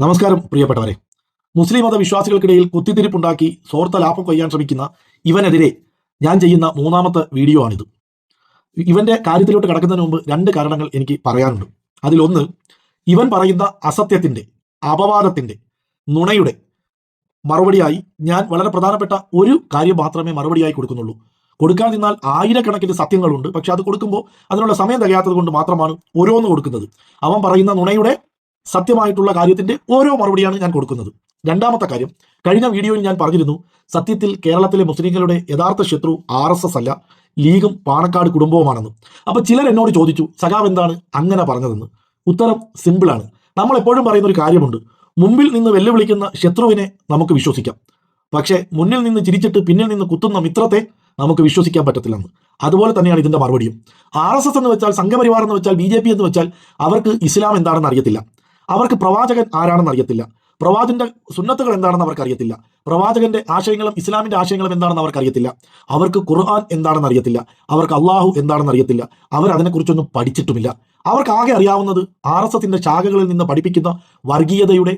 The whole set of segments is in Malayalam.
നമസ്കാരം പ്രിയപ്പെട്ടവരെ. മുസ്ലിം മത വിശ്വാസികൾക്കിടയിൽ കുത്തിത്തിരിപ്പുണ്ടാക്കി സ്വാർത്ഥ ലാഭം കൊയ്യാൻ ശ്രമിക്കുന്ന ഇവനെതിരെ ഞാൻ ചെയ്യുന്ന മൂന്നാമത്തെ വീഡിയോ ആണിത്. ഇവന്റെ കാര്യത്തിലോട്ട് കടക്കുന്നതിന് മുമ്പ് രണ്ട് കാരണങ്ങൾ എനിക്ക് പറയാനുണ്ട്. അതിലൊന്ന് ഇവൻ പറയുന്ന അസത്യത്തിന്റെ അപവാദത്തിന്റെ നുണയുടെ മറുപടിയായി ഞാൻ വളരെ പ്രധാനപ്പെട്ട ഒരു കാര്യം മാത്രമേ മറുപടിയായി കൊടുക്കുന്നുള്ളൂ. കൊടുക്കാൻ നിന്നാൽ ആയിരക്കണക്കിന് സത്യങ്ങളുണ്ട്. പക്ഷെ അത് കൊടുക്കുമ്പോൾ അതിനുള്ള സമയം തികയാത്തത് കൊണ്ട് മാത്രമാണ് ഓരോന്ന് കൊടുക്കുന്നത്. അവൻ പറയുന്ന നുണയുടെ സത്യമായിട്ടുള്ള കാര്യത്തിന്റെ ഓരോ മറുപടിയാണ് ഞാൻ കൊടുക്കുന്നത്. രണ്ടാമത്തെ കാര്യം കഴിഞ്ഞ വീഡിയോയിൽ ഞാൻ പറഞ്ഞിരുന്നു സത്യത്തിൽ കേരളത്തിലെ മുസ്ലിങ്ങളുടെ യഥാർത്ഥ ശത്രു ആർ എസ് എസ് അല്ല ലീഗും പാണക്കാട് കുടുംബവുമാണെന്ന്. അപ്പൊ ചിലർ എന്നോട് ചോദിച്ചു സഖാവ് എന്താണ് അങ്ങനെ പറഞ്ഞതെന്ന്? ഉത്തരം സിമ്പിളാണ് നമ്മൾ എപ്പോഴും പറയുന്ന ഒരു കാര്യമുണ്ട് മുമ്പിൽ നിന്ന് വെല്ലുവിളിക്കുന്ന ശത്രുവിനെ നമുക്ക് വിശ്വസിക്കാം. പക്ഷേ മുന്നിൽ നിന്ന് ചിരിച്ചിട്ട് പിന്നിൽ നിന്ന് കുത്തുന്ന മിത്രത്തെ നമുക്ക് വിശ്വസിക്കാൻ പറ്റത്തില്ലെന്ന്. അതുപോലെ തന്നെയാണ് ഇതിന്റെ മറുപടിയും. ആർ എസ് എസ് എന്ന് വെച്ചാൽ സംഘപരിവാർ എന്ന് വെച്ചാൽ ബി ജെ പി എന്ന് വെച്ചാൽ അവർക്ക് ഇസ്ലാം എന്താണെന്ന് അറിയത്തില്ല. അവർക്ക് പ്രവാചകൻ ആരാണെന്ന് അറിയത്തില്ല. പ്രവാചന്റെ സുന്നത്തുകൾ എന്താണെന്ന് അവർക്ക് അറിയത്തില്ല. പ്രവാചകന്റെ ആശയങ്ങളും ഇസ്ലാമിന്റെ ആശയങ്ങളും എന്താണെന്ന് അവർക്ക് അറിയത്തില്ല. അവർക്ക് ഖുർആൻ എന്താണെന്ന് അറിയത്തില്ല. അവർക്ക് അള്ളാഹു എന്താണെന്ന് അറിയത്തില്ല. അവർ അതിനെക്കുറിച്ചൊന്നും പഠിച്ചിട്ടുമില്ല. അവർക്ക് ആകെ അറിയാവുന്നത് ആർ എസ് എസിന്റെ ശാഖകളിൽ നിന്ന് പഠിപ്പിക്കുന്ന വർഗീയതയുടെ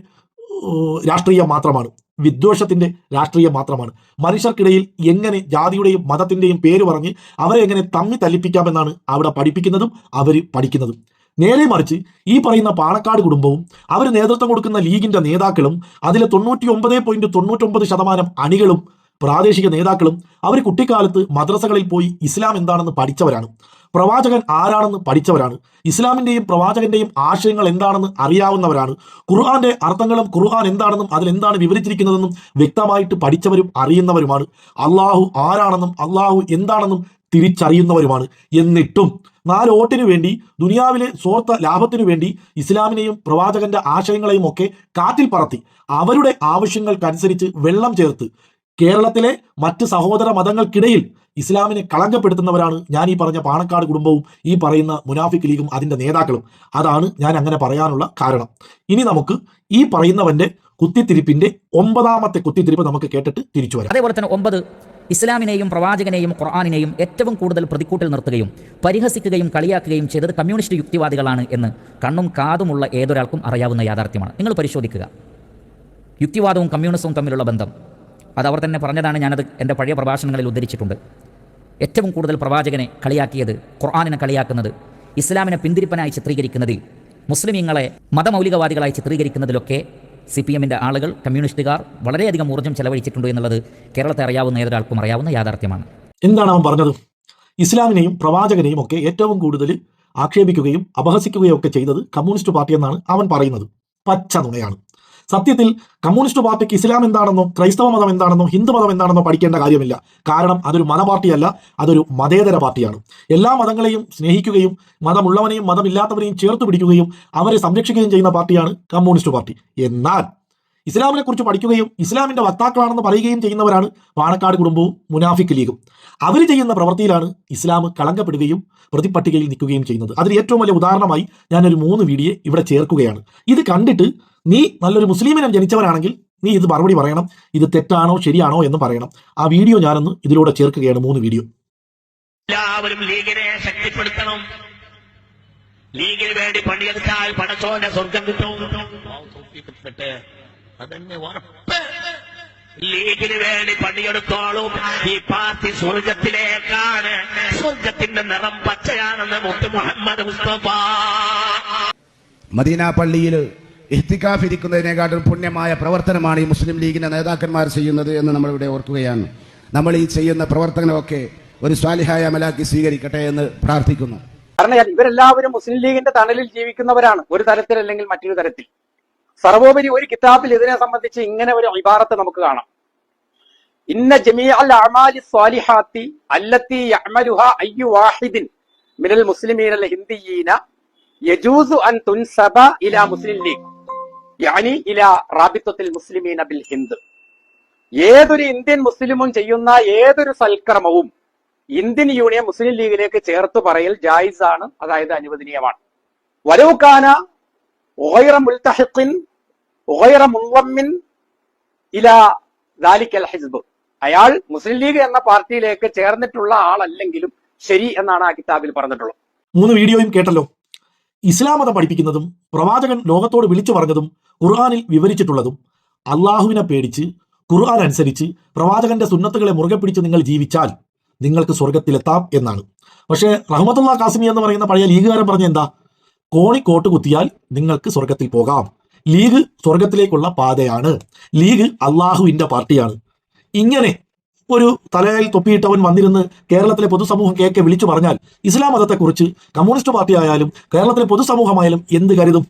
രാഷ്ട്രീയം മാത്രമാണ്. വിദ്വേഷത്തിന്റെ രാഷ്ട്രീയം മാത്രമാണ്. മനുഷ്യർക്കിടയിൽ എങ്ങനെ ജാതിയുടെയും മതത്തിന്റെയും പേര് പറഞ്ഞ് അവരെ എങ്ങനെ തമ്മി തല്ലിപ്പിക്കാമെന്നാണ് അവിടെ പഠിപ്പിക്കുന്നതും അവർ പഠിക്കുന്നതും. നേരെ മറിച്ച് ഈ പറയുന്ന പാണക്കാട് കുടുംബവും അവർ നേതൃത്വം കൊടുക്കുന്ന ലീഗിന്റെ നേതാക്കളും അതിലെ തൊണ്ണൂറ്റി ഒമ്പത് പോയിന്റ് തൊണ്ണൂറ്റൊമ്പത് ശതമാനം അണികളും പ്രാദേശിക നേതാക്കളും അവർ കുട്ടിക്കാലത്ത് മദ്രസകളിൽ പോയി ഇസ്ലാം എന്താണെന്ന് പഠിച്ചവരാണ്. പ്രവാചകൻ ആരാണെന്ന് പഠിച്ചവരാണ്. ഇസ്ലാമിന്റെയും പ്രവാചകന്റെയും ആശയങ്ങൾ എന്താണെന്ന് അറിയാവുന്നവരാണ്. ഖുർആന്റെ അർത്ഥങ്ങളും ഖുർആൻ എന്താണെന്നും അതിലെന്താണ് വിവരിച്ചിരിക്കുന്നതെന്നും വ്യക്തമായിട്ട് പഠിച്ചവരും അറിയുന്നവരുമാണ്. അള്ളാഹു ആരാണെന്നും അള്ളാഹു എന്താണെന്നും തിരിച്ചറിയുന്നവരുമാണ്. എന്നിട്ടും നാല് ഓട്ടിനു വേണ്ടി ദുനിയാവിലെ സ്വാർത്ഥ ലാഭത്തിനു വേണ്ടി ഇസ്ലാമിനെയും പ്രവാചകന്റെ ആശയങ്ങളെയും ഒക്കെ കാറ്റിൽ പറത്തി അവരുടെ ആവശ്യങ്ങൾക്കനുസരിച്ച് വെള്ളം ചേർത്ത് കേരളത്തിലെ മറ്റ് സഹോദര മതങ്ങൾക്കിടയിൽ ഇസ്ലാമിനെ കളങ്കപ്പെടുത്തുന്നവരാണ് ഞാൻ ഈ പറഞ്ഞ പാണക്കാട് കുടുംബവും ഈ പറയുന്ന മുനാഫിക് ലീഗും അതിന്റെ നേതാക്കളും. അതാണ് ഞാൻ അങ്ങനെ പറയാനുള്ള കാരണം. ഇനി നമുക്ക് ഈ പറയുന്നവന്റെ കുത്തിത്തിരിപ്പിന്റെ ഒമ്പതാമത്തെ കുത്തിത്തിരിപ്പ് നമുക്ക് കേട്ടിട്ട് തിരിച്ചു വരാം. അതേപോലെ തന്നെ ഒമ്പത് ഇസ്ലാമിനെയും പ്രവാചകനെയും ഖുർആാനിനെയും ഏറ്റവും കൂടുതൽ പ്രതിക്കൂട്ടിൽ നിർത്തുകയും പരിഹസിക്കുകയും കളിയാക്കുകയും ചെയ്തത് കമ്മ്യൂണിസ്റ്റ് യുക്തിവാദികളാണ് എന്ന് കണ്ണും കാതുമുള്ള ഏതൊരാൾക്കും അറിയാവുന്ന യാഥാർത്ഥ്യമാണ്. നിങ്ങൾ പരിശോധിക്കുക. യുക്തിവാദവും കമ്മ്യൂണിസവും തമ്മിലുള്ള ബന്ധം. അത് അവർ തന്നെ പറഞ്ഞതാണ് ഞാനത് എന്റെ പഴയ പ്രഭാഷണങ്ങളിൽ ഉദ്ധരിച്ചിട്ടുണ്ട്. ഏറ്റവും കൂടുതൽ പ്രവാചകനെ കളിയാക്കിയത് ഖുർആാനിനെ കളിയാക്കുന്നത് ഇസ്ലാമിനെ പിന്തിരിപ്പനായി ചിത്രീകരിക്കുന്നതിൽ മുസ്ലിമീങ്ങളെ മതമൗലികവാദികളായി ചിത്രീകരിക്കുന്നതിലൊക്കെ സി പി എമ്മിന്റെ ആളുകൾ കമ്മ്യൂണിസ്റ്റുകാർ വളരെയധികം ഊർജം ചെലവഴിച്ചിട്ടുണ്ട് എന്നുള്ളത് കേരളത്തെ അറിയാവുന്ന ഏതൊരാൾക്കും അറിയാവുന്ന യാഥാർത്ഥ്യമാണ്. എന്താണ് അവൻ പറഞ്ഞത്? ഇസ്ലാമിനെയും പ്രവാചകനെയും ഒക്കെ ഏറ്റവും കൂടുതൽ ആക്ഷേപിക്കുകയും അപഹസിക്കുകയും ഒക്കെ ചെയ്തത് കമ്മ്യൂണിസ്റ്റ് പാർട്ടി എന്നാണ് അവൻ പറയുന്നത്. പച്ച നുണയാണ്. സത്യത്തിൽ കമ്മ്യൂണിസ്റ്റ് പാർട്ടിക്ക് ഇസ്ലാം എന്താണെന്നോ ക്രൈസ്തവ മതം എന്താണെന്നോ ഹിന്ദു മതം എന്താണെന്നോ പഠിക്കേണ്ട കാര്യമില്ല. കാരണം അതൊരു മതപാർട്ടിയല്ല അതൊരു മതേതര പാർട്ടിയാണ്. എല്ലാ മതങ്ങളെയും സ്നേഹിക്കുകയും മതമുള്ളവനെയും മതമില്ലാത്തവരെയും ചേർത്ത് പിടിക്കുകയും അവരെ സംരക്ഷിക്കുകയും ചെയ്യുന്ന പാർട്ടിയാണ് കമ്മ്യൂണിസ്റ്റ് പാർട്ടി. എന്നാൽ ഇസ്ലാമിനെ കുറിച്ച് പഠിക്കുകയും ഇസ്ലാമിന്റെ വക്താക്കളാണെന്ന് പറയുകയും ചെയ്യുന്നവരാണ് പാണക്കാട് കുടുംബവും മുനാഫിക് ലീഗും. അവർ ചെയ്യുന്ന പ്രവൃത്തിയിലാണ് ഇസ്ലാം കളങ്കപ്പെടുകയും പ്രതിപട്ടികയിൽ നിൽക്കുകയും ചെയ്യുന്നത്. അതിന് ഏറ്റവും വലിയ ഉദാഹരണമായി ഞാനൊരു മൂന്ന് വീഡിയോ ഇവിടെ ചേർക്കുകയാണ്. ഇത് കണ്ടിട്ട് നീ നല്ലൊരു മുസ്ലിമിനെ ജനിച്ചവരാണെങ്കിൽ നീ ഇത് മറുപടി പറയണം. ഇത് തെറ്റാണോ ശരിയാണോ എന്ന് പറയണം. ആ വീഡിയോ ഞാനൊന്ന് ഇതിലൂടെ ചേർക്കുകയാണ് മൂന്ന് വീഡിയോ. എല്ലാവരും ലീഗിനെ ശക്തിപ്പെടുത്തണം. ലീഗിന് വേണ്ടി പണിയെടുത്താൽ പടച്ചോന്റെ സ്വർഗം കിട്ടും. അതന്നെ ഉറപ്പ്. ലീഗിന് വേണ്ടി പണിയെടുത്തോളും. ഈ പാർട്ടി സ്വർഗത്തിലേക്കാണ്. സ്വർഗത്തിന്റെ നിറം പച്ചയാണെന്ന് മുത്ത് മുഹമ്മദ് മുസ്തഫ. മദീന പള്ളിയിൽ ഇഹ്തിക്കാഫ് ഇരിക്കുന്നതിനെക്കാട്ടും പുണ്യമായ പ്രവർത്തനമാണ് ഈ മുസ്ലിം ലീഗിന്റെ നേതാക്കന്മാർ ചെയ്യുന്നത് എന്ന് നമ്മൾ ഇവിടെ ഓർക്കുകയാണ്. നമ്മൾ ഈ ചെയ്യുന്ന പ്രവർത്തനമൊക്കെ ഒരു സ്വാലിഹായ അമലാക്കി സ്വീകരിക്കട്ടെ എന്ന് പ്രാർത്ഥിക്കുന്നു. കാരണം ഇവരെല്ലാവരും മുസ്ലിം ലീഗിന്റെ തണലിൽ ജീവിക്കുന്നവരാണ്. ഒരു തരത്തിൽ അല്ലെങ്കിൽ മറ്റൊരു തരത്തിൽ. സർവോപരി ഒരു കിതാബിൽ ഇതിനെ സംബന്ധിച്ച് ഇങ്ങനെ ഒരു ഇബാറത്ത് നമുക്ക് കാണാം. ഇന്ന ജമീഅ അൽ അഅമാലി സ്വാലിഹാത്തി അല്ലത്തി യഅമലുഹ അയ്യു വാഹിദിൻ മിനൽ മുസ്ലിമീൻ അൽ ഹിന്ദിയീന യജൂസു അൻ തുൻസബ ഇലാ മുസ്ലിം ലീഗ്. യാനി ഇലാ റാബിത്വത്തിൽ മുസ്ലിമീന ബിൽ ഹിന്ദ്. ഏതൊരു ഇന്ത്യൻ മുസ്ലിമും ചെയ്യുന്ന ഏതൊരു സൽക്രമവും ഇന്ത്യൻ യൂണിയൻ മുസ്ലിം ലീഗിലേക്ക് ചേർത്ത് പറയൽ ജായിസ് ആണ് അതായത് അനുവദനീയമാണ്. വരവുക്കാന ഓയറ മുൽത്തഹിഖിൻ ഓയറ മുൻവമ്മിൻ ഇല ദാലിക്കൽ ഹിസ്ബ്. അയാൾ മുസ്ലിം ലീഗ് എന്ന പാർട്ടിയിലേക്ക് ചേർന്നിട്ടുള്ള ആളല്ലെങ്കിലും ശരി എന്നാണ് ആ കിതാബിൽ പറഞ്ഞിട്ടുള്ളത്. മൂന്ന് വീഡിയോയും കേട്ടല്ലോ. ഇസ്ലാം മതം പഠിപ്പിക്കുന്നതും പ്രവാചകൻ ലോകത്തോട് വിളിച്ചു പറഞ്ഞതും ഖുർആാനിൽ വിവരിച്ചിട്ടുള്ളതും അള്ളാഹുവിനെ പേടിച്ച് ഖുർആൻ അനുസരിച്ച് പ്രവാചകന്റെ സുന്നത്തുകളെ മുറുകെ പിടിച്ച് നിങ്ങൾ ജീവിച്ചാൽ നിങ്ങൾക്ക് സ്വർഗത്തിലെത്താം എന്നാണ്. പക്ഷേ റഹ്മത്തുള്ള കാസിമി എന്ന് പറയുന്ന പഴയ ലീഗുകാരൻ പറഞ്ഞ എന്താ? കോണി കോട്ട് കുത്തിയാൽ നിങ്ങൾക്ക് സ്വർഗത്തിൽ പോകാം. ലീഗ് സ്വർഗത്തിലേക്കുള്ള പാതയാണ്. ലീഗ് അള്ളാഹുവിന്റെ പാർട്ടിയാണ്. ഇങ്ങനെ ഒരു തലയിൽ തൊപ്പിയിട്ടവൻ വന്നിരുന്ന് കേരളത്തിലെ പൊതുസമൂഹം കേക്കെ വിളിച്ചു പറഞ്ഞാൽ ഇസ്ലാം മതത്തെക്കുറിച്ച് കമ്മ്യൂണിസ്റ്റ് പാർട്ടി ആയാലും കേരളത്തിലെ പൊതുസമൂഹമായാലും എന്ത് കരുതും?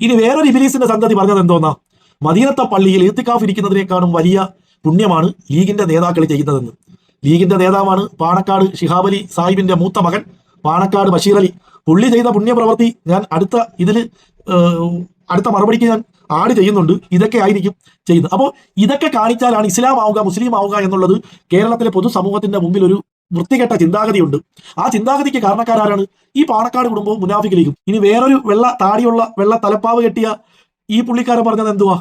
ഇനി വേറൊരു ഇബിലീസിന്റെ സംഗതി പറഞ്ഞത് എന്തോന്നാ? മദീനത്തെ പള്ളിയിൽ ഈത്തിക്കാഫ് ഇരിക്കുന്നതിനേക്കാളും വലിയ പുണ്യമാണ് ലീഗിന്റെ നേതാക്കൾ ചെയ്യുന്നതെന്ന്. ലീഗിന്റെ നേതാവാണ് പാണക്കാട് ഷിഹാബലി സാഹിബിന്റെ മൂത്ത മകൻ പാണക്കാട് ബഷീർ അലി. പുള്ളി ചെയ്ത പുണ്യപ്രവൃത്തി ഞാൻ അടുത്ത ഇതിൽ അടുത്ത മറുപടിക്ക് ഞാൻ ആഡ് ചെയ്യുന്നുണ്ട്. ഇതൊക്കെ ആയിരിക്കും ചെയ്യുന്നത്. അപ്പോൾ ഇതൊക്കെ കാണിച്ചാലാണ് ഇസ്ലാം ആവുക മുസ്ലിം ആവുക എന്നുള്ളത് കേരളത്തിലെ പൊതുസമൂഹത്തിന്റെ മുമ്പിൽ ഒരു വൃത്തികെട്ട ചിന്താഗതിയുണ്ട്. ആ ചിന്താഗതിക്ക് കാരണക്കാരാണ് ഈ പാണക്കാട് കുടുംബവും മുനാഫിക് ലീഗും ഇനി വേറൊരു വെള്ള താടിയുള്ള വെള്ള തലപ്പാവ് കെട്ടിയ ഈ പുള്ളിക്കാരൻ പറഞ്ഞത് എന്തുവാ?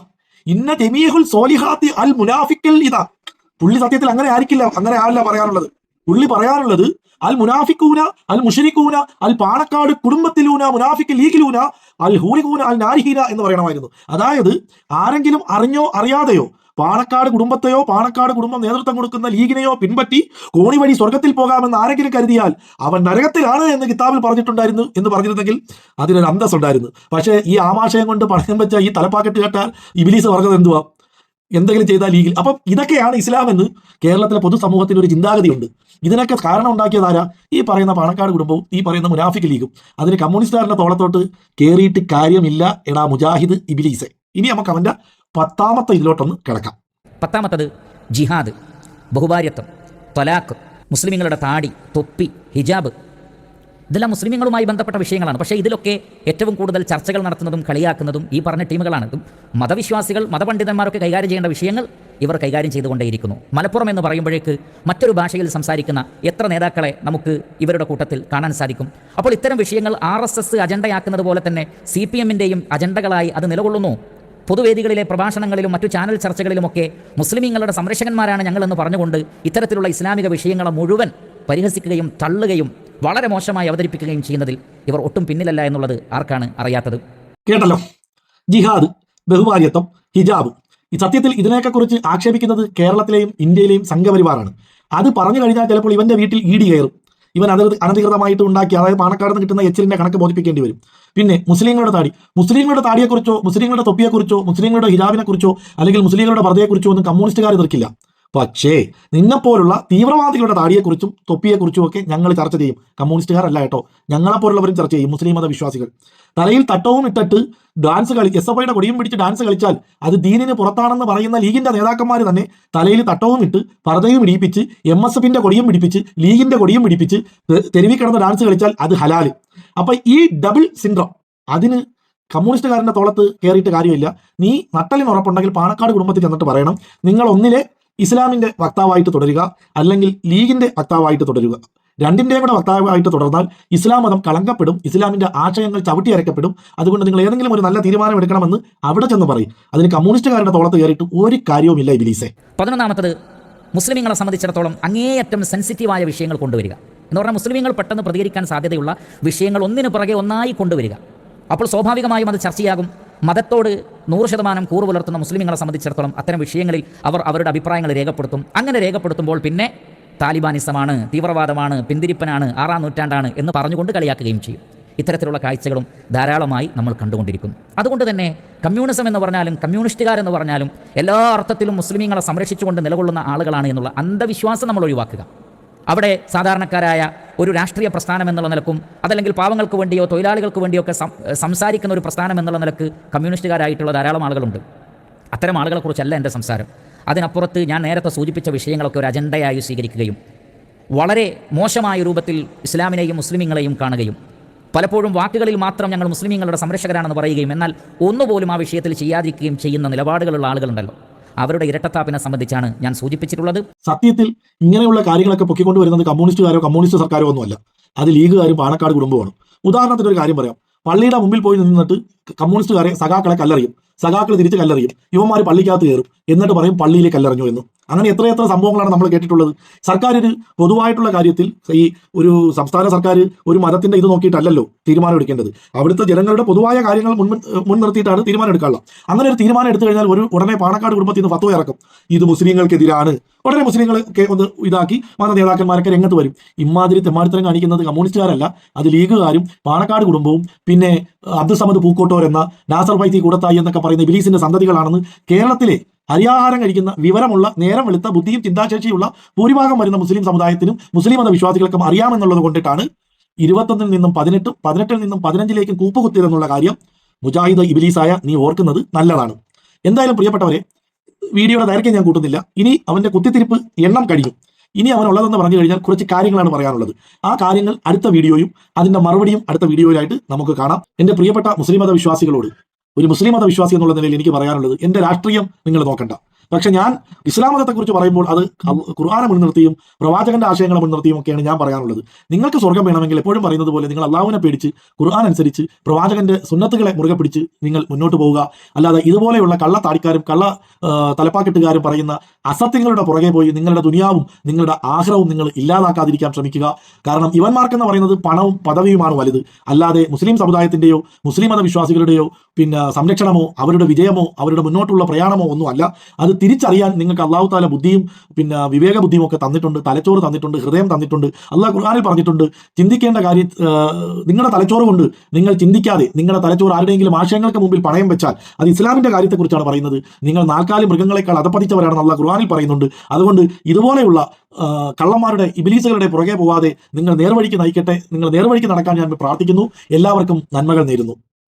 ഇന്ന ജമീഹുൽ സോലിഹാത്തി അൽ മുനാഫിക്കൽ ഇതാ. പുള്ളി സത്യത്തിൽ അങ്ങനെ ആയിരിക്കില്ല അങ്ങനെ ആവില്ല പറയാനുള്ളത്. പുള്ളി പറയാനുള്ളത് അൽ മുനാഫിക്കൂന അൽ മുഷരിക്കൂന അൽ പാണക്കാട് കുടുംബത്തിലൂന മുനാഫിക്ക് ലീഗിലൂന അൽ ഹൂലികൂന അൽ നാരിഹീന എന്ന് പറയണമായിരുന്നു. അതായത് ആരെങ്കിലും അറിഞ്ഞോ അറിയാതെയോ പാണക്കാട് കുടുംബത്തെയോ പാണക്കാട് കുടുംബം നേതൃത്വം കൊടുക്കുന്ന ലീഗിനെയോ പിൻപറ്റി കോണി വഴി സ്വർഗത്തിൽ പോകാമെന്ന് ആരെങ്കിലും കരുതിയാൽ അവൻ നരകത്തിലാണ് എന്ന് കിതാബിൽ പറഞ്ഞിട്ടുണ്ടായിരുന്നു എന്ന് പറഞ്ഞിരുന്നെങ്കിൽ അതിനൊരു അന്തസ് ഉണ്ടായിരുന്നു പക്ഷേ ഈ ആമാശയം കൊണ്ട് പണയം വെച്ച ഈ തലപ്പാക്കെട്ട് കേട്ടാൽ ഇബിലീസ് പറഞ്ഞത് എന്തുവാ? എന്തെങ്കിലും ചെയ്താൽ ലീഗിൽ അപ്പം ഇതൊക്കെയാണ് ഇസ്ലാം എന്ന് കേരളത്തിലെ പൊതുസമൂഹത്തിന് ഒരു ചിന്താഗതിയുണ്ട്. ഇതിനൊക്കെ കാരണം ഉണ്ടാക്കിയതാരാ ഈ പറയുന്ന പാണക്കാട് കുടുംബവും ഈ പറയുന്ന മുനാഫിക് ലീഗും. അതിന് കമ്മ്യൂണിസ്റ്റുകാരുടെ തോളത്തോട്ട് കയറിയിട്ട് കാര്യമില്ല എടാ മുജാഹിദ് ഇബിലീസെ. ഇനി നമുക്ക് അവന്റെ പത്താമത്തെ ഇതിലോട്ടൊന്ന് കിടക്കാം. പത്താമത്തത് ജിഹാദ് ബഹുഭാര്യത്വം തൊലാഖ് മുസ്ലിമീങ്ങളുടെ താടി തൊപ്പി ഹിജാബ് ഇതെല്ലാം മുസ്ലിങ്ങളുമായി ബന്ധപ്പെട്ട വിഷയങ്ങളാണ്. പക്ഷേ ഇതിലൊക്കെ ഏറ്റവും കൂടുതൽ ചർച്ചകൾ നടത്തുന്നതും കളിയാക്കുന്നതും ഈ പറഞ്ഞ ടീമുകളാണ്. മതവിശ്വാസികൾ മതപണ്ഡിതന്മാരൊക്കെ കൈകാര്യം ചെയ്യേണ്ട വിഷയങ്ങൾ ഇവർ കൈകാര്യം ചെയ്തുകൊണ്ടേയിരിക്കുന്നു. മലപ്പുറം എന്ന് പറയുമ്പോഴേക്ക് മറ്റൊരു ഭാഷയിൽ സംസാരിക്കുന്ന എത്ര നേതാക്കളെ നമുക്ക് ഇവരുടെ കൂട്ടത്തിൽ കാണാൻ സാധിക്കും? അപ്പോൾ ഇത്തരം വിഷയങ്ങൾ ആർ എസ് എസ് അജണ്ടയാക്കുന്നത് പോലെ തന്നെ സി പി എമ്മിന്റെയും അജണ്ടകളായി അത് നിലകൊള്ളുന്നു. പൊതുവേദികളിലെ പ്രഭാഷണങ്ങളിലും മറ്റു ചാനൽ ചർച്ചകളിലുമൊക്കെ മുസ്ലിമീങ്ങളുടെ സംരക്ഷകന്മാരാണ് ഞങ്ങളെന്ന് പറഞ്ഞുകൊണ്ട് ഇത്തരത്തിലുള്ള ഇസ്ലാമിക വിഷയങ്ങളെ മുഴുവൻ പരിഹസിക്കുകയും തള്ളുകയും വളരെ മോശമായി അവതരിപ്പിക്കുകയും ചെയ്യുന്നതിൽ ഇവർ ഒട്ടും പിന്നിലല്ല എന്നുള്ളത് ആർക്കാണ് അറിയാത്തത്? കേട്ടല്ലോ. ജിഹാദ് ബഹുഭാര്യത്വം ഹിജാബ്. ഈ സത്യത്തിൽ ഇതിനെയൊക്കെ കുറിച്ച് ആക്ഷേപിക്കുന്നത് കേരളത്തിലെയും ഇന്ത്യയിലെയും സംഘപരിവാറാണ്. അത് പറഞ്ഞു കഴിഞ്ഞാൽ ചിലപ്പോൾ ഇവന്റെ വീട്ടിൽ ഇഡി കയറും. ഇവൻ അത് അനധികൃതമായിട്ട് ഉണ്ടാക്കി അതായത് പാണക്കാട് നിന്ന് കിട്ടുന്ന എച്ചിലിന്റെ കണക്ക് ബോധിപ്പിക്കേണ്ടി വരും. പിന്നെ മുസ്ലിങ്ങളുടെ താടി. മുസ്ലിങ്ങളുടെ താടിയെക്കുറിച്ചോ മുസ്ലിങ്ങളുടെ തൊപ്പിയെക്കുറിച്ചോ മുസ്ലിങ്ങളുടെ ഹിജാബിനെക്കുറിച്ചോ അല്ലെങ്കിൽ മുസ്ലിങ്ങളുടെ പർദ്ദയെക്കുറിച്ചോ ഒന്നും കമ്മ്യൂണിസ്റ്റുകാർ എതിർക്കില്ല. പക്ഷേ നിന്നെപ്പോലുള്ള തീവ്രവാദികളുടെ താടിയെക്കുറിച്ചും തൊപ്പിയെക്കുറിച്ചും ഒക്കെ ഞങ്ങൾ ചർച്ച ചെയ്യും. കമ്മ്യൂണിസ്റ്റുകാരല്ല കേട്ടോ. ഞങ്ങളെപ്പോലുള്ളവരും ചർച്ച ചെയ്യും മുസ്ലിം മത വിശ്വാസികൾ തലയിൽ തട്ടവും ഇട്ടിട്ട് ഡാൻസ് കളി എസ് എഫ് ഐയുടെ കൊടിയും പിടിച്ച് ഡാൻസ് കളിച്ചാൽ അത് ദീനിന് പുറത്താണെന്ന് പറയുന്ന ലീഗിന്റെ നേതാക്കന്മാർ തന്നെ തലയിൽ തട്ടവും ഇട്ട് പർദ്ദയും ഇടിപ്പിച്ച് എം എസ് എഫിന്റെ കൊടിയും പിടിപ്പിച്ച് ലീഗിന്റെ കൊടിയും പിടിപ്പിച്ച് തെരുവി കിടന്ന് ഡാൻസ് കളിച്ചാൽ അത് ഹലാൽ. അപ്പൊ ഈ ഡബിൾ സിൻഡ്രോം അതിന് കമ്മ്യൂണിസ്റ്റുകാരന്റെ തോളത്ത് കയറിയിട്ട് കാര്യമില്ല. നീ നട്ടലിന് ഉറപ്പുണ്ടെങ്കിൽ പാണക്കാട് കുടുംബത്തിൽ ചെന്നിട്ട് പറയണം നിങ്ങൾ ഒന്നിലെ ഇസ്ലാമിന്റെ വക്താവായിട്ട് തുടരുക അല്ലെങ്കിൽ ലീഗിന്റെ വക്താവായിട്ട് തുടരുക. രണ്ടിന്റെയും കൂടെ വക്താവായിട്ട് തുടർന്നാൽ ഇസ്ലാം മതം കളങ്കപ്പെടും ഇസ്ലാമിന്റെ ആശയങ്ങൾ ചവിട്ടി അരക്കപ്പെടും. അതുകൊണ്ട് നിങ്ങൾ ഏതെങ്കിലും ഒരു നല്ല തീരുമാനം എടുക്കണമെന്ന് അവിടെ ചെന്ന് പറയും. അതിന് കമ്മ്യൂണിസ്റ്റുകാരുടെ തോളത്ത് കയറിയിട്ട് ഒരു കാര്യവുമില്ല ഇബിലീസെ. പതിനൊന്നാമത്തത് മുസ്ലിമീങ്ങളെ സംബന്ധിച്ചിടത്തോളം അങ്ങേയറ്റം സെൻസിറ്റീവായ വിഷയങ്ങൾ കൊണ്ടുവരിക. എന്ന് പറഞ്ഞാൽ മുസ്ലിങ്ങൾ പെട്ടെന്ന് പ്രതികരിക്കാൻ സാധ്യതയുള്ള വിഷയങ്ങൾ ഒന്നിനു പുറകെ ഒന്നായി കൊണ്ടുവരിക. അപ്പോൾ സ്വാഭാവികമായും അത് ചർച്ചയാകും. മതത്തോട് നൂറ് ശതമാനം കൂറ് പുലർത്തുന്ന മുസ്ലിങ്ങളെ സംബന്ധിച്ചിടത്തോളം അത്തരം വിഷയങ്ങളിൽ അവർ അവരുടെ അഭിപ്രായങ്ങൾ രേഖപ്പെടുത്തും. അങ്ങനെ രേഖപ്പെടുത്തുമ്പോൾ പിന്നെ താലിബാനിസമാണ് തീവ്രവാദമാണ് പിന്തിരിപ്പനാണ് ആറാം നൂറ്റാണ്ടാണ് എന്ന് പറഞ്ഞുകൊണ്ട് കളിയാക്കുകയും ചെയ്യും. ഇത്തരത്തിലുള്ള കാഴ്ചകളും ധാരാളമായി നമ്മൾ കണ്ടുകൊണ്ടിരിക്കുന്നു അതുകൊണ്ട് തന്നെ കമ്മ്യൂണിസം എന്ന് പറഞ്ഞാലും കമ്മ്യൂണിസ്റ്റുകാരെന്ന് പറഞ്ഞാലും എല്ലാ അർത്ഥത്തിലും മുസ്ലിമീങ്ങളെ സംരക്ഷിച്ചുകൊണ്ട് നിലകൊള്ളുന്ന ആളുകളാണ് എന്നുള്ള അന്ധവിശ്വാസം നമ്മൾ ഒഴിവാക്കുക. അവിടെ സാധാരണക്കാരായ ഒരു രാഷ്ട്രീയ പ്രസ്ഥാനം എന്നുള്ള നിലക്കും അതല്ലെങ്കിൽ പാവങ്ങൾക്ക് വേണ്ടിയോ തൊഴിലാളികൾക്ക് വേണ്ടിയോ ഒക്കെ സംസാരിക്കുന്ന ഒരു പ്രസ്ഥാനം എന്നുള്ള നിലയ്ക്ക് കമ്മ്യൂണിസ്റ്റുകാരായിട്ടുള്ള ധാരാളം ആളുകളുണ്ട്. അത്തരം ആളുകളെക്കുറിച്ചല്ല എന്റെ സംസാരം. അതിനപ്പുറത്ത് ഞാൻ നേരത്തെ സൂചിപ്പിച്ച വിഷയങ്ങളൊക്കെ ഒരു അജണ്ടയായി സ്വീകരിക്കുകയും വളരെ മോശമായ രൂപത്തിൽ ഇസ്ലാമിനെയും മുസ്ലിമീങ്ങളെയും കാണുകയും പലപ്പോഴും വാക്കുകളിൽ മാത്രം ഞങ്ങൾ മുസ്ലിമീങ്ങളുടെ സംരക്ഷകരാണെന്ന് പറയുകയും എന്നാൽ ഒന്നുപോലും ആ വിഷയത്തിൽ ചെയ്യാതിരിക്കുകയും ചെയ്യുന്ന നിലപാടുകളുള്ള ആളുകളുണ്ടല്ലോ. അവരുടെ ഇരട്ടത്താപ്പിനെ സംബന്ധിച്ചാണ് ഞാൻ സൂചിപ്പിച്ചിട്ടുള്ളത്. സത്യത്തിൽ ഇങ്ങനെയുള്ള കാര്യങ്ങളൊക്കെ പൊക്കിക്കൊണ്ടുവരുന്നത് കമ്മ്യൂണിസ്റ്റുകാരോ കമ്മ്യൂണിസ്റ്റ് സർക്കാരോ ഒന്നുമല്ല. അത് ലീഗുകാരും പാണക്കാട് കുടുംബമാണ് ഉദാഹരണത്തിന് ഒരു കാര്യം പറയാം. പള്ളിയുടെ മുമ്പിൽ പോയി നിന്നിട്ട് കമ്മ്യൂണിസ്റ്റുകാരെ സഖാക്കളെ കല്ലെറിയും. സഖാക്കൾ തിരിച്ച് കല്ലെറിയും. ഇവന്മാർ പള്ളിക്കകത്ത് കയറും. എന്നിട്ട് പറയും പള്ളിയിലേക്ക് കല്ലെറിഞ്ഞു എന്ന്. അങ്ങനെ എത്ര എത്ര സംഭവങ്ങളാണ് നമ്മൾ കേട്ടിട്ടുള്ളത്? സർക്കാർ ഒരു പൊതുവായിട്ടുള്ള കാര്യത്തിൽ ഈ ഒരു സംസ്ഥാന സർക്കാർ ഒരു മതത്തിന്റെ ഇത് നോക്കിയിട്ടല്ലല്ലോ തീരുമാനം എടുക്കേണ്ടത്. അവിടുത്തെ ജനങ്ങളുടെ പൊതുവായ കാര്യങ്ങൾ മുൻ മുൻനിർത്തിയിട്ടാണ് തീരുമാനം എടുക്കാനുള്ള അങ്ങനെ ഒരു തീരുമാനം എടുത്തു കഴിഞ്ഞാൽ ഒരു ഉടനെ പാണക്കാട് കുടുംബത്തിൽ നിന്ന് ഫത്വ ഇറക്കും. ഇത് മുസ്ലിങ്ങൾക്കെതിരാണ്. ഉടനെ മുസ്ലിങ്ങളൊക്കെ ഒന്ന് ഇതാക്കി മത നേതാക്കന്മാരൊക്കെ രംഗത്ത് വരും. ഇമാതിരി തെമ്മാടിത്തരം കാണിക്കുന്നത് കമ്മ്യൂണിസ്റ്റുകാരല്ല. അത് ലീഗുകാരും പാണക്കാട് കുടുംബവും പിന്നെ അബ്ദുൾ സമദ് പൂക്കോട്ടോർ എന്ന നാസർ വൈത്തി കൂടത്തായി എന്നൊക്കെ പറയുന്ന ബിലീസിന്റെ സന്തതികളാണെന്ന് കേരളത്തിലെ ഹരിയാഹാരം കഴിക്കുന്ന വിവരമുള്ള നേരം വെളുത്ത ബുദ്ധിയും ചിന്താശേഷിയുള്ള ഭൂരിഭാഗം വരുന്ന മുസ്ലിം സമുദായത്തിനും മുസ്ലിം മത വിശ്വാസികൾക്കും അറിയാമെന്നുള്ളത് കൊണ്ടിട്ടാണ് ഇരുപത്തൊന്നിൽ നിന്നും പതിനെട്ടും പതിനെട്ടിൽ നിന്നും പതിനഞ്ചിലേക്കും കൂപ്പുകുത്തിയതെന്നുള്ള കാര്യം മുജാഹിദ് ഇബിലീസായ നീ ഓർക്കുന്നത് നല്ലതാണ്. എന്തായാലും പ്രിയപ്പെട്ടവരെ വീഡിയോയുടെ ദൈർഘ്യം ഞാൻ കൂട്ടുന്നില്ല. ഇനി അവന്റെ കുത്തിത്തിരിപ്പ് എണ്ണം കഴിയും. ഇനി അവനുള്ളതെന്ന് പറഞ്ഞു കഴിഞ്ഞാൽ കുറച്ച് കാര്യങ്ങളാണ് പറയാനുള്ളത്. ആ കാര്യങ്ങൾ അടുത്ത വീഡിയോയും അതിന്റെ മറുപടിയും അടുത്ത വീഡിയോയിലായിട്ട് നമുക്ക് കാണാം. എന്റെ പ്രിയപ്പെട്ട മുസ്ലിം മത വിശ്വാസികളോട് ഒരു മുസ്ലിം മത വിശ്വാസി എന്നുള്ള നിലയിൽ എനിക്ക് പറയാനുള്ളത് എന്റെ രാഷ്ട്രീയം നിങ്ങൾ നോക്കണ്ട. പക്ഷെ ഞാൻ ഇസ്ലാം മതത്തെക്കുറിച്ച് പറയുമ്പോൾ അത് ഖുർആാനെ മുൻനിർത്തിയും പ്രവാചകന്റെ ആശയങ്ങളെ മുൻനിർത്തിയും ഒക്കെയാണ് ഞാൻ പറയാനുള്ളത്. നിങ്ങൾക്ക് സ്വർഗം വേണമെങ്കിൽ എപ്പോഴും പറയുന്നത് പോലെ നിങ്ങൾ അള്ളാഹുവിനെ പേടിച്ച് ഖുർആൻ അനുസരിച്ച് പ്രവാചകന്റെ സുന്നത്തുകളെ മുറുകെ പിടിച്ച് നിങ്ങൾ മുന്നോട്ട് പോവുക. അല്ലാതെ ഇതുപോലെയുള്ള കള്ള താടിക്കാരും കള്ള തലപ്പാക്കെട്ടുകാരും പറയുന്ന അസത്യങ്ങളുടെ പുറകെ പോയി നിങ്ങളുടെ ദുനിയാവും നിങ്ങളുടെ ആഗ്രഹവും നിങ്ങൾ ഇല്ലാതാക്കാതിരിക്കാൻ ശ്രമിക്കുക. കാരണം ഇവന്മാർക്കെന്ന് പറയുന്നത് പണവും പദവിയുമാണ് വലുത്. അല്ലാതെ മുസ്ലിം സമുദായത്തിന്റെയോ മുസ്ലിം മത വിശ്വാസികളുടെയോ പിന്നെ സംരക്ഷണമോ അവരുടെ വിജയമോ അവരുടെ മുന്നോട്ടുള്ള പ്രയാണമോ ഒന്നുമല്ല. അത് തിരിച്ചറിയാൻ നിങ്ങൾക്ക് അള്ളാഹു താല ബുദ്ധിയും പിന്നെ വിവേക ബുദ്ധിയും ഒക്കെ തന്നിട്ടുണ്ട് തലച്ചോറ് തന്നിട്ടുണ്ട് ഹൃദയം തന്നിട്ടുണ്ട്. അള്ളാഹ് ഖുർആനിൽ പറഞ്ഞിട്ടുണ്ട് ചിന്തിക്കേണ്ട കാര്യം നിങ്ങളുടെ തലച്ചോറ് കൊണ്ട് നിങ്ങൾ ചിന്തിക്കാതെ നിങ്ങളുടെ തലച്ചോറ് ആരുടെയെങ്കിലും ആശയങ്ങൾക്ക് മുമ്പിൽ പണയം വെച്ചാൽ അത് ഇസ്ലാമിന്റെ കാര്യത്തെക്കുറിച്ചാണ് പറയുന്നത്. നിങ്ങൾ നാൽക്കാലി മൃഗങ്ങളെക്കാൾ അതപ്പതിച്ചവരാണെന്ന് അള്ളാഹ് ഖുർആനിൽ പറയുന്നുണ്ട്. അതുകൊണ്ട് ഇതുപോലെയുള്ള കള്ളന്മാരുടെ ഇബിലീസുകളുടെ പുറകെ പോവാതെ നിങ്ങൾ നേർവഴിക്ക് നയിക്കട്ടെ നിങ്ങൾ നേർവഴിക്ക് നടക്കാൻ ഞാൻ പ്രാർത്ഥിക്കുന്നു. എല്ലാവർക്കും നന്മകൾ നേരുന്നു.